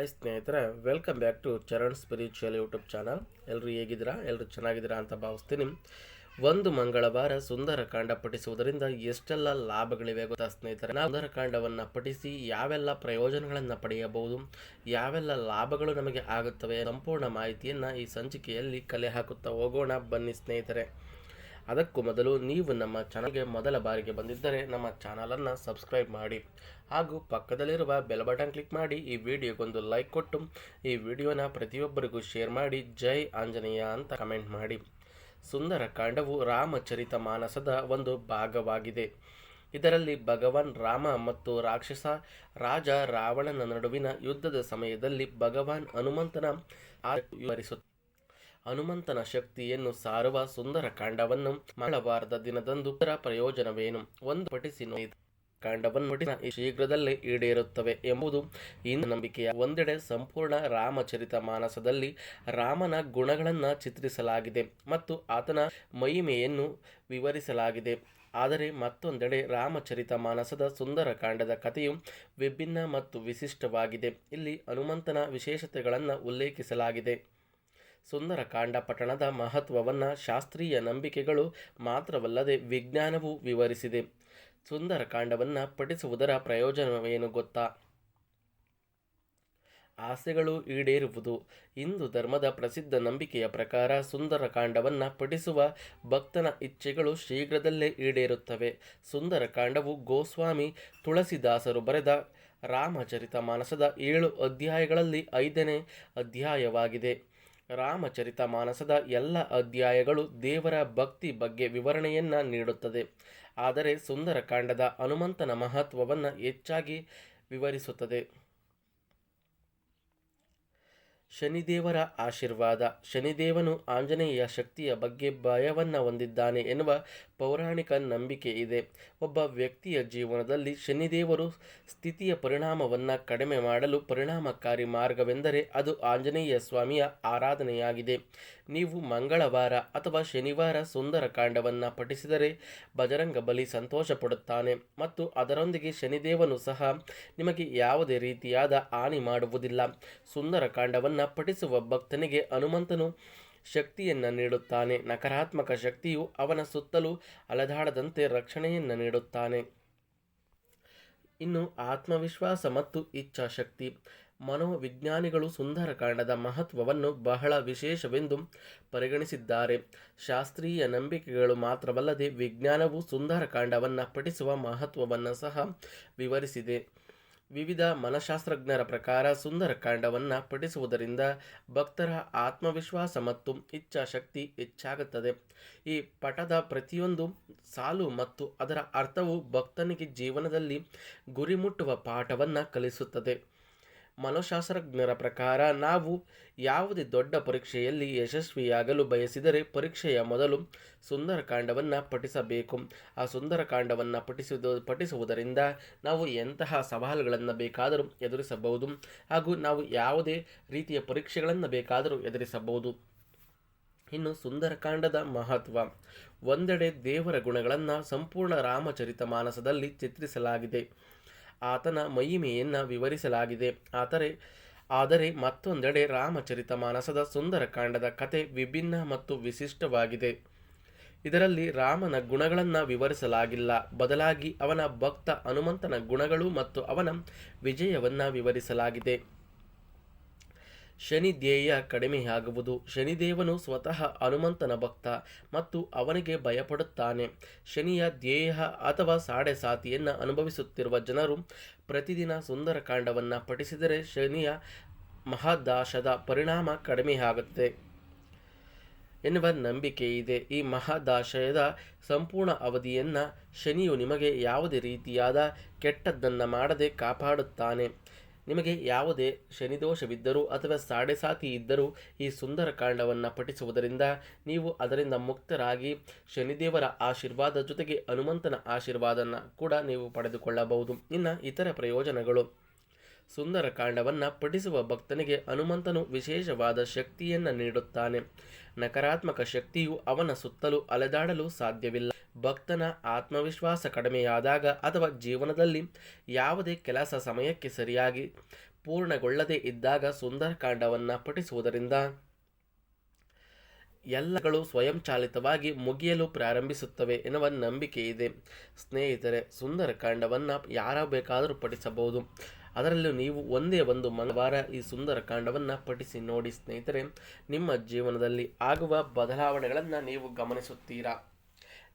Hi ಸ್ನೇಹಿತರೆ welcome back to Charan spiritual YouTube channel ಎಲ್ಲರೂ ಹೇಗಿದ್ದೀರಾ? ಎಲ್ಲರೂ ಚೆನ್ನಾಗಿದ್ದೀರಾ ಅಂತ ಭಾವಿಸ್ತೀನಿ. ಒಂದು ಮಂಗಳವಾರ ಸುಂದರಕಾಂಡ ಪಠಿಸುವುದರಿಂದ ಎಷ್ಟೆಲ್ಲ ಲಾಭಗಳಿವೆ ಗೊತ್ತಾ ಸ್ನೇಹಿತರೆ? ನಾವು ಸುಂದರಕಾಂಡವನ್ನು ಪಠಿಸಿ ಯಾವೆಲ್ಲ ಪ್ರಯೋಜನಗಳನ್ನು ಪಡೆಯಬಹುದು? ಯಾವೆಲ್ಲ ಲಾಭಗಳು ನಮಗೆ ಆಗುತ್ತವೆ? ಸಂಪೂರ್ಣ ಮಾಹಿತಿಯನ್ನು ಈ ಸಂಚಿಕೆಯಲ್ಲಿ ಕಲೆ ಹಾಕುತ್ತಾ ಹೋಗೋಣ. ಬನ್ನಿ ಸ್ನೇಹಿತರೆ. ಅದಕ್ಕೂ ಮೊದಲು ನೀವು ನಮ್ಮ ಚಾನಲ್ಗೆ ಮೊದಲ ಬಾರಿಗೆ ಬಂದಿದ್ದರೆ ನಮ್ಮ ಚಾನಲನ್ನು ಸಬ್ಸ್ಕ್ರೈಬ್ ಮಾಡಿ. ಹಾಗೂ ಪಕ್ಕದಲ್ಲಿರುವ ಬೆಲ್ ಬಟನ್ ಕ್ಲಿಕ್ ಮಾಡಿ, ಈ ವಿಡಿಯೋಗೊಂದು ಲೈಕ್ ಕೊಟ್ಟು, ಈ ವಿಡಿಯೋನ ಪ್ರತಿಯೊಬ್ಬರಿಗೂ ಶೇರ್ ಮಾಡಿ, ಜೈ ಆಂಜನೇಯ ಅಂತ ಕಮೆಂಟ್ ಮಾಡಿ. ಸುಂದರ ಕಾಂಡವು ರಾಮಚರಿತ ಮಾನಸದ ಒಂದು ಭಾಗವಾಗಿದೆ. ಇದರಲ್ಲಿ ಭಗವಾನ್ ರಾಮ ಮತ್ತು ರಾಕ್ಷಸ, ರಾಜ ರಾವಣನ ನಡುವಿನ ಯುದ್ಧದ ಸಮಯದಲ್ಲಿ ಭಗವಾನ್ ಹನುಮಂತನ ಆ ವಿವರಿಸುತ್ತ ಹನುಮಂತನ ಶಕ್ತಿಯನ್ನು ಸಾರುವ ಸುಂದರ ಕಾಂಡವನ್ನು ಮಂಗಳವಾರದ ದಿನದಂದು ಇದರ ಪ್ರಯೋಜನವೇನು? ಒಂದು ಪಠಿಸಿ ಕಾಂಡವನ್ನು ಶೀಘ್ರದಲ್ಲೇ ಈಡೇರುತ್ತವೆ ಎಂಬುದು ಇಂದು ನಂಬಿಕೆಯ ಒಂದೆಡೆ ಸಂಪೂರ್ಣ ರಾಮಚರಿತ ಮಾನಸದಲ್ಲಿ ರಾಮನ ಗುಣಗಳನ್ನು ಚಿತ್ರಿಸಲಾಗಿದೆ ಮತ್ತು ಆತನ ಮಹಿಮೆಯನ್ನು ವಿವರಿಸಲಾಗಿದೆ. ಆದರೆ ಮತ್ತೊಂದೆಡೆ ರಾಮಚರಿತ ಮಾನಸದ ಸುಂದರ ಕಾಂಡದ ಕಥೆಯು ವಿಭಿನ್ನ ಮತ್ತು ವಿಶಿಷ್ಟವಾಗಿದೆ. ಇಲ್ಲಿ ಹನುಮಂತನ ವಿಶೇಷತೆಗಳನ್ನು ಉಲ್ಲೇಖಿಸಲಾಗಿದೆ. ಸುಂದರಕಾಂಡ ಪಠಣದ ಮಹತ್ವವನ್ನು ಶಾಸ್ತ್ರೀಯ ನಂಬಿಕೆಗಳು ಮಾತ್ರವಲ್ಲದೆ ವಿಜ್ಞಾನವೂ ವಿವರಿಸಿದೆ. ಸುಂದರಕಾಂಡವನ್ನು ಪಠಿಸುವುದರ ಪ್ರಯೋಜನವೇನು ಗೊತ್ತಾ? ಆಸೆಗಳು ಈಡೇರುವುದು. ಹಿಂದೂ ಧರ್ಮದ ಪ್ರಸಿದ್ಧ ನಂಬಿಕೆಯ ಪ್ರಕಾರ ಸುಂದರಕಾಂಡವನ್ನು ಪಠಿಸುವ ಭಕ್ತನ ಇಚ್ಛೆಗಳು ಶೀಘ್ರದಲ್ಲೇ ಈಡೇರುತ್ತವೆ. ಸುಂದರಕಾಂಡವು ಗೋಸ್ವಾಮಿ ತುಳಸಿದಾಸರು ಬರೆದ ರಾಮಚರಿತ ಮಾನಸದ ಏಳು ಅಧ್ಯಾಯಗಳಲ್ಲಿ ಐದನೇ ಅಧ್ಯಾಯವಾಗಿದೆ. ರಾಮಚರಿತ ಮಾನಸದ ಎಲ್ಲ ಅಧ್ಯಾಯಗಳು ದೇವರ ಭಕ್ತಿ ಬಗ್ಗೆ ವಿವರಣೆಯನ್ನು ನೀಡುತ್ತದೆ. ಆದರೆ ಸುಂದರಕಾಂಡದ ಹನುಮಂತನ ಮಹತ್ವವನ್ನು ಹೆಚ್ಚಾಗಿ ವಿವರಿಸುತ್ತದೆ. ಶನಿದೇವರ ಆಶೀರ್ವಾದ. ಶನಿದೇವನು ಆಂಜನೇಯ ಶಕ್ತಿಯ ಬಗ್ಗೆ ಭಯವನ್ನು ಹೊಂದಿದ್ದಾನೆ ಎನ್ನುವ ಪೌರಾಣಿಕ ನಂಬಿಕೆ ಇದೆ. ಒಬ್ಬ ವ್ಯಕ್ತಿಯ ಜೀವನದಲ್ಲಿ ಶನಿದೇವರು ಸ್ಥಿತಿಯ ಪರಿಣಾಮವನ್ನು ಕಡಿಮೆ ಮಾಡಲು ಪರಿಣಾಮಕಾರಿ ಮಾರ್ಗವೆಂದರೆ ಅದು ಆಂಜನೇಯ ಸ್ವಾಮಿಯ ಆರಾಧನೆಯಾಗಿದೆ. ನೀವು ಮಂಗಳವಾರ ಅಥವಾ ಶನಿವಾರ ಸುಂದರಕಾಂಡವನ್ನು ಪಠಿಸಿದರೆ ಬಜರಂಗ ಬಲಿ ಸಂತೋಷ ಪಡುತ್ತಾನೆ ಮತ್ತು ಅದರೊಂದಿಗೆ ಶನಿದೇವನು ಸಹ ನಿಮಗೆ ಯಾವುದೇ ರೀತಿಯಾದ ಹಾನಿ ಮಾಡುವುದಿಲ್ಲ. ಸುಂದರಕಾಂಡವನ್ನು ಪಠಿಸುವ ಭಕ್ತನಿಗೆ ಹನುಮಂತನು ಶಕ್ತಿಯನ್ನು ನೀಡುತ್ತಾನೆ. ನಕಾರಾತ್ಮಕ ಶಕ್ತಿಯು ಅವನ ಸುತ್ತಲೂ ಅಲೆದಾಡದಂತೆ ರಕ್ಷಣೆಯನ್ನು ನೀಡುತ್ತಾನೆ. ಇನ್ನು ಆತ್ಮವಿಶ್ವಾಸ ಮತ್ತು ಇಚ್ಛಾಶಕ್ತಿ. ಮನೋವಿಜ್ಞಾನಿಗಳು ಸುಂದರಕಾಂಡದ ಮಹತ್ವವನ್ನು ಬಹಳ ವಿಶೇಷವೆಂದು ಪರಿಗಣಿಸಿದ್ದಾರೆ. ಶಾಸ್ತ್ರೀಯ ನಂಬಿಕೆಗಳು ಮಾತ್ರವಲ್ಲದೆ ವಿಜ್ಞಾನವು ಸುಂದರಕಾಂಡವನ್ನು ಪಠಿಸುವ ಮಹತ್ವವನ್ನು ಸಹ ವಿವರಿಸಿದೆ. ವಿವಿಧ ಮನಃಶಾಸ್ತ್ರಜ್ಞರ ಪ್ರಕಾರ ಸುಂದರಕಾಂಡವನ್ನು ಪಠಿಸುವುದರಿಂದ ಭಕ್ತರ ಆತ್ಮವಿಶ್ವಾಸ ಮತ್ತು ಇಚ್ಛಾಶಕ್ತಿ ಹೆಚ್ಚಾಗುತ್ತದೆ. ಈ ಪಠದ ಪ್ರತಿಯೊಂದು ಸಾಲು ಮತ್ತು ಅದರ ಅರ್ಥವು ಭಕ್ತನಿಗೆ ಜೀವನದಲ್ಲಿ ಗುರಿ ಮುಟ್ಟುವ ಪಾಠವನ್ನು ಕಲಿಸುತ್ತದೆ. ಮನೋಶಾಸ್ತ್ರಜ್ಞರ ಪ್ರಕಾರ ನಾವು ಯಾವುದೇ ದೊಡ್ಡ ಪರೀಕ್ಷೆಯಲ್ಲಿ ಯಶಸ್ವಿಯಾಗಲು ಬಯಸಿದರೆ ಪರೀಕ್ಷೆಯ ಮೊದಲು ಸುಂದರಕಾಂಡವನ್ನು ಪಠಿಸಬೇಕು. ಆ ಸುಂದರಕಾಂಡವನ್ನು ಪಠಿಸುವುದು ಪಠಿಸುವುದರಿಂದ ನಾವು ಎಂತಹ ಸವಾಲುಗಳನ್ನು ಬೇಕಾದರೂ ಎದುರಿಸಬಹುದು ಹಾಗೂ ನಾವು ಯಾವುದೇ ರೀತಿಯ ಪರೀಕ್ಷೆಗಳನ್ನು ಬೇಕಾದರೂ ಎದುರಿಸಬಹುದು. ಇನ್ನು ಸುಂದರಕಾಂಡದ ಮಹತ್ವ. ಒಂದೆಡೆ ದೇವರ ಗುಣಗಳನ್ನು ಸಂಪೂರ್ಣ ರಾಮಚರಿತ ಮಾನಸದಲ್ಲಿ ಚಿತ್ರಿಸಲಾಗಿದೆ. ಆತನ ಮಹಿಮೆಯನ್ನು ವಿವರಿಸಲಾಗಿದೆ. ಆದರೆ ಆದರೆ ಮತ್ತೊಂದೆಡೆ ರಾಮಚರಿತ ಮಾನಸದ ಸುಂದರಕಾಂಡದ ಕತೆ ವಿಭಿನ್ನ ಮತ್ತು ವಿಶಿಷ್ಟವಾಗಿದೆ. ಇದರಲ್ಲಿ ರಾಮನ ಗುಣಗಳನ್ನು ವಿವರಿಸಲಾಗಿಲ್ಲ. ಬದಲಾಗಿ ಅವನ ಭಕ್ತ ಹನುಮಂತನ ಗುಣಗಳು ಮತ್ತು ಅವನ ವಿಜಯವನ್ನು ವಿವರಿಸಲಾಗಿದೆ. ಶನಿ ಧ್ಯೇಯ ಕಡಿಮೆಯಾಗುವುದು ಶನಿದೇವನು ಸ್ವತಃ ಹನುಮಂತನ ಭಕ್ತ ಮತ್ತು ಅವನಿಗೆ ಭಯಪಡುತ್ತಾನೆ. ಶನಿಯ ಧ್ಯೇಯ ಅಥವಾ ಸಾಡೆ ಸಾತಿಯನ್ನು ಅನುಭವಿಸುತ್ತಿರುವ ಜನರು ಪ್ರತಿದಿನ ಸುಂದರಕಾಂಡವನ್ನು ಪಠಿಸಿದರೆ ಶನಿಯ ಮಹಾದಾಶದ ಪರಿಣಾಮ ಕಡಿಮೆಯಾಗುತ್ತೆ ಎನ್ನುವ ನಂಬಿಕೆ ಇದೆ. ಈ ಮಹಾದಾಶಯದ ಸಂಪೂರ್ಣ ಅವಧಿಯನ್ನು ಶನಿಯು ನಿಮಗೆ ಯಾವುದೇ ರೀತಿಯಾದ ಕೆಟ್ಟದ್ದನ್ನು ಮಾಡದೆ ಕಾಪಾಡುತ್ತಾನೆ. ನಿಮಗೆ ಯಾವುದೇ ಶನಿದೋಷವಿದ್ದರೂ ಅಥವಾ ಸಾಡೆಸಾತಿ ಇದ್ದರೂ ಈ ಸುಂದರ ಕಾಂಡವನ್ನು ಪಠಿಸುವುದರಿಂದ ನೀವು ಅದರಿಂದ ಮುಕ್ತರಾಗಿ ಶನಿದೇವರ ಆಶೀರ್ವಾದ ಜೊತೆಗೆ ಹನುಮಂತನ ಆಶೀರ್ವಾದನ ಕೂಡ ನೀವು ಪಡೆದುಕೊಳ್ಳಬಹುದು. ಇನ್ನು ಇತರ ಪ್ರಯೋಜನಗಳು. ಸುಂದರಕಾಂಡವನ್ನು ಪಠಿಸುವ ಭಕ್ತನಿಗೆ ಹನುಮಂತನು ವಿಶೇಷವಾದ ಶಕ್ತಿಯನ್ನು ನೀಡುತ್ತಾನೆ. ನಕಾರಾತ್ಮಕ ಶಕ್ತಿಯು ಅವನ ಸುತ್ತಲೂ ಅಲೆದಾಡಲು ಸಾಧ್ಯವಿಲ್ಲ. ಭಕ್ತನ ಆತ್ಮವಿಶ್ವಾಸ ಕಡಿಮೆಯಾದಾಗ ಅಥವಾ ಜೀವನದಲ್ಲಿ ಯಾವುದೇ ಕೆಲಸ ಸಮಯಕ್ಕೆ ಸರಿಯಾಗಿ ಪೂರ್ಣಗೊಳ್ಳದೇ ಇದ್ದಾಗ ಸುಂದರಕಾಂಡವನ್ನು ಪಠಿಸುವುದರಿಂದ ಎಲ್ಲಗಳು ಸ್ವಯಂಚಾಲಿತವಾಗಿ ಮುಗಿಯಲು ಪ್ರಾರಂಭಿಸುತ್ತವೆ ಎನ್ನುವ ನಂಬಿಕೆ ಇದೆ ಸ್ನೇಹಿತರೆ ಸುಂದರಕಾಂಡವನ್ನು ಯಾರ ಬೇಕಾದರೂ ಪಠಿಸಬಹುದು. ಅದರಲ್ಲೂ ನೀವು ಒಂದೇ ಒಂದು ಮಂಗಳವಾರ ಈ ಸುಂದರ ಕಾಂಡವನ್ನು ಪಠಿಸಿ ನೋಡಿ ಸ್ನೇಹಿತರೆ, ನಿಮ್ಮ ಜೀವನದಲ್ಲಿ ಆಗುವ ಬದಲಾವಣೆಗಳನ್ನು ನೀವು ಗಮನಿಸುತ್ತೀರಾ?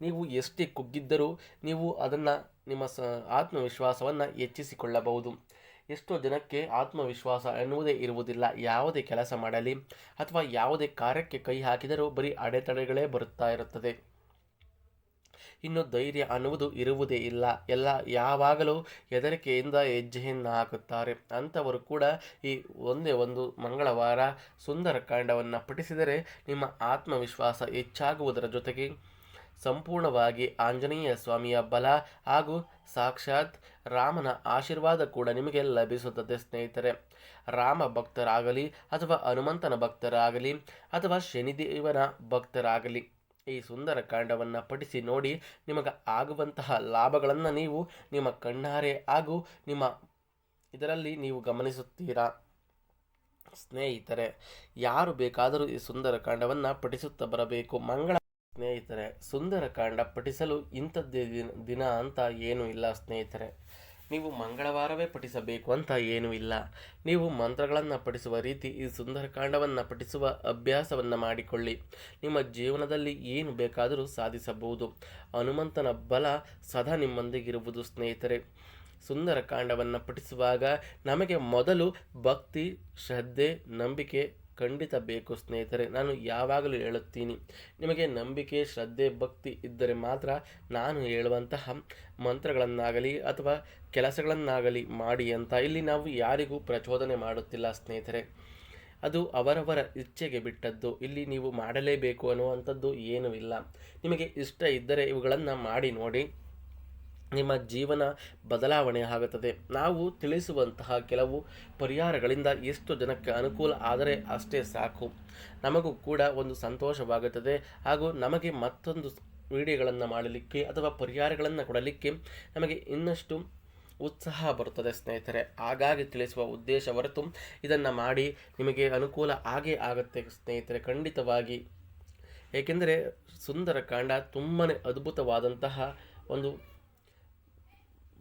ನೀವು ಎಷ್ಟೇ ಕುಗ್ಗಿದ್ದರೂ ನೀವು ಅದನ್ನು ನಿಮ್ಮ ಸ, ಆತ್ಮವಿಶ್ವಾಸವನ್ನು ಹೆಚ್ಚಿಸಿಕೊಳ್ಳಬಹುದು. ಎಷ್ಟೋ ಜನಕ್ಕೆ ಆತ್ಮವಿಶ್ವಾಸ ಎನ್ನುವುದೇ ಇರುವುದಿಲ್ಲ. ಯಾವುದೇ ಕೆಲಸ ಮಾಡಲಿ ಅಥವಾ ಯಾವುದೇ ಕಾರ್ಯಕ್ಕೆ ಕೈ ಹಾಕಿದರೂ ಬರೀ ಅಡೆತಡೆಗಳೇ ಬರುತ್ತಾ ಇರುತ್ತದೆ. ಇನ್ನು ಧೈರ್ಯ ಅನ್ನುವುದು ಇರುವುದೇ ಇಲ್ಲ. ಎಲ್ಲ ಯಾವಾಗಲೂ ಹೆದರಿಕೆಯಿಂದ ಹೆಜ್ಜೆಯನ್ನು ಹಾಕುತ್ತಾರೆ ಅಂಥವರು ಕೂಡ ಈ ಒಂದೇ ಒಂದು ಮಂಗಳವಾರ ಸುಂದರ ಕಾಂಡವನ್ನು ಪಠಿಸಿದರೆ ನಿಮ್ಮ ಆತ್ಮವಿಶ್ವಾಸ ಹೆಚ್ಚಾಗುವುದರ ಜೊತೆಗೆ ಸಂಪೂರ್ಣವಾಗಿ ಆಂಜನೇಯ ಸ್ವಾಮಿಯ ಬಲ ಹಾಗೂ ಸಾಕ್ಷಾತ್ ರಾಮನ ಆಶೀರ್ವಾದ ಕೂಡ ನಿಮಗೆ ಲಭಿಸುತ್ತದೆ ಸ್ನೇಹಿತರೆ. ರಾಮ ಭಕ್ತರಾಗಲಿ ಅಥವಾ ಹನುಮಂತನ ಭಕ್ತರಾಗಲಿ ಅಥವಾ ಶನಿದೇವನ ಭಕ್ತರಾಗಲಿ. ಈ ಸುಂದರ ಕಾಂಡವನ್ನು ಪಠಿಸಿ ನೋಡಿ ನಿಮಗೆ ಆಗುವಂತಹ ಲಾಭಗಳನ್ನು ನೀವು ನಿಮ್ಮ ಕಣ್ಣಾರೆ ಹಾಗೂ ನಿಮ್ಮ ಇದರಲ್ಲಿ ನೀವು ಗಮನಿಸುತ್ತೀರಾ? ಸ್ನೇಹಿತರೆ, ಯಾರು ಬೇಕಾದರೂ ಈ ಸುಂದರ ಕಾಂಡವನ್ನು ಪಠಿಸುತ್ತಾ ಬರಬೇಕು? ಮಂಗಳ ಸ್ನೇಹಿತರೆ, ಸುಂದರ ಕಾಂಡ ಪಠಿಸಲು ಇಂಥದ್ದೇ ದಿನ ದಿನ ಅಂತ ಏನೂ ಇಲ್ಲ ಸ್ನೇಹಿತರೆ. ನೀವು ಮಂಗಳವಾರವೇ ಪಠಿಸಬೇಕು ಅಂತ ಏನೂ ಇಲ್ಲ. ನೀವು ಮಂತ್ರಗಳನ್ನು ಪಠಿಸುವ ರೀತಿ, ಈ ಸುಂದರಕಾಂಡವನ್ನು ಪಠಿಸುವ ಅಭ್ಯಾಸವನ್ನು ಮಾಡಿಕೊಳ್ಳಿ. ನಿಮ್ಮ ಜೀವನದಲ್ಲಿ ಏನು ಬೇಕಾದರೂ ಸಾಧಿಸಬಹುದು. ಹನುಮಂತನ ಬಲ ಸದಾ ನಿಮ್ಮೊಂದಿಗಿರುವುದು ಸ್ನೇಹಿತರೆ. ಸುಂದರಕಾಂಡವನ್ನು ಪಠಿಸುವಾಗ ನಮಗೆ ಮೊದಲು ಭಕ್ತಿ, ಶ್ರದ್ಧೆ, ನಂಬಿಕೆ ಖಂಡಿತ ಬೇಕು ಸ್ನೇಹಿತರೆ, ನಾನು ಯಾವಾಗಲೂ ಹೇಳುತ್ತೀನಿ. ನಿಮಗೆ ನಂಬಿಕೆ, ಶ್ರದ್ಧೆ, ಭಕ್ತಿ ಇದ್ದರೆ ಮಾತ್ರ ನಾನು ಹೇಳುವಂತಹ ಮಂತ್ರಗಳನ್ನಾಗಲಿ ಅಥವಾ ಕೆಲಸಗಳನ್ನಾಗಲಿ ಮಾಡಿ ಅಂತ ಇಲ್ಲಿ ನಾವು ಯಾರಿಗೂ ಪ್ರಚೋದನೆ ಮಾಡುತ್ತಿಲ್ಲ ಸ್ನೇಹಿತರೆ. ಅದು ಅವರವರ ಇಚ್ಛೆಗೆ ಬಿಟ್ಟದ್ದು. ಇಲ್ಲಿ ನೀವು ಮಾಡಲೇಬೇಕು ಅನ್ನುವಂಥದ್ದು ಏನೂ ಇಲ್ಲ. ನಿಮಗೆ ಇಷ್ಟ ಇದ್ದರೆ ಇವುಗಳನ್ನು ಮಾಡಿ ನೋಡಿ. ನಿಮ್ಮ ಜೀವನ ಬದಲಾವಣೆ ಆಗುತ್ತದೆ. ನಾವು ತಿಳಿಸುವಂತಹ ಕೆಲವು ಪರಿಹಾರಗಳಿಂದ ಎಷ್ಟು ಜನಕ್ಕೆ ಅನುಕೂಲ ಆದರೆ ಅಷ್ಟೇ ಸಾಕು. ನಮಗೂ ಕೂಡ ಒಂದು ಸಂತೋಷವಾಗುತ್ತದೆ. ಹಾಗೂ ನಮಗೆ ಮತ್ತೊಂದು ವಿಡಿಯೋಗಳನ್ನು ಮಾಡಲಿಕ್ಕೆ ಅಥವಾ ಪರಿಹಾರಗಳನ್ನು ಕೊಡಲಿಕ್ಕೆ ನಮಗೆ ಇನ್ನಷ್ಟು ಉತ್ಸಾಹ ಬರುತ್ತದೆ ಸ್ನೇಹಿತರೆ. ಹಾಗಾಗಿ ತಿಳಿಸುವ ಉದ್ದೇಶ ಹೊರತು ಇದನ್ನು ಮಾಡಿ ನಿಮಗೆ ಅನುಕೂಲ ಆಗೇ ಆಗುತ್ತೆ ಸ್ನೇಹಿತರೆ, ಖಂಡಿತವಾಗಿ. ಏಕೆಂದರೆ ಸುಂದರಕಾಂಡ ತುಂಬಾ ಅದ್ಭುತವಾದಂತಹ ಒಂದು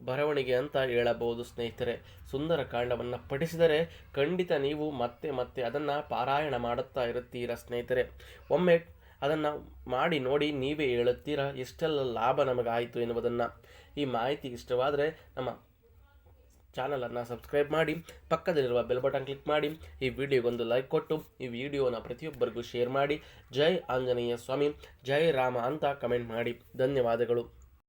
ಬರವಣಿಗೆ ಅಂತ ಹೇಳಬಹುದು ಸ್ನೇಹಿತರೆ. ಸುಂದರ ಕಾಂಡವನ್ನು ಪಠಿಸಿದರೆ ಖಂಡಿತ ನೀವು ಮತ್ತೆ ಮತ್ತೆ ಅದನ್ನು ಪಾರಾಯಣ ಮಾಡುತ್ತಾ ಇರುತ್ತೀರಾ ಸ್ನೇಹಿತರೆ. ಒಮ್ಮೆ ಅದನ್ನು ಮಾಡಿ ನೋಡಿ ನೀವೇ ಹೇಳುತ್ತೀರಾ, ಎಷ್ಟೆಲ್ಲ ಲಾಭ ನಮಗಾಯಿತು ಎನ್ನುವುದನ್ನು. ಈ ಮಾಹಿತಿ ಇಷ್ಟವಾದರೆ ನಮ್ಮ ಚಾನಲನ್ನು ಸಬ್ಸ್ಕ್ರೈಬ್ ಮಾಡಿ, ಪಕ್ಕದಲ್ಲಿರುವ ಬೆಲ್ ಬಟನ್ ಕ್ಲಿಕ್ ಮಾಡಿ, ಈ ವಿಡಿಯೋಗೊಂದು ಲೈಕ್ ಕೊಟ್ಟು, ಈ ವಿಡಿಯೋನ ಪ್ರತಿಯೊಬ್ಬರಿಗೂ ಶೇರ್ ಮಾಡಿ. ಜೈ ಆಂಜನೇಯ ಸ್ವಾಮಿ, ಜೈ ರಾಮ ಅಂತ ಕಮೆಂಟ್ ಮಾಡಿ. ಧನ್ಯವಾದಗಳು.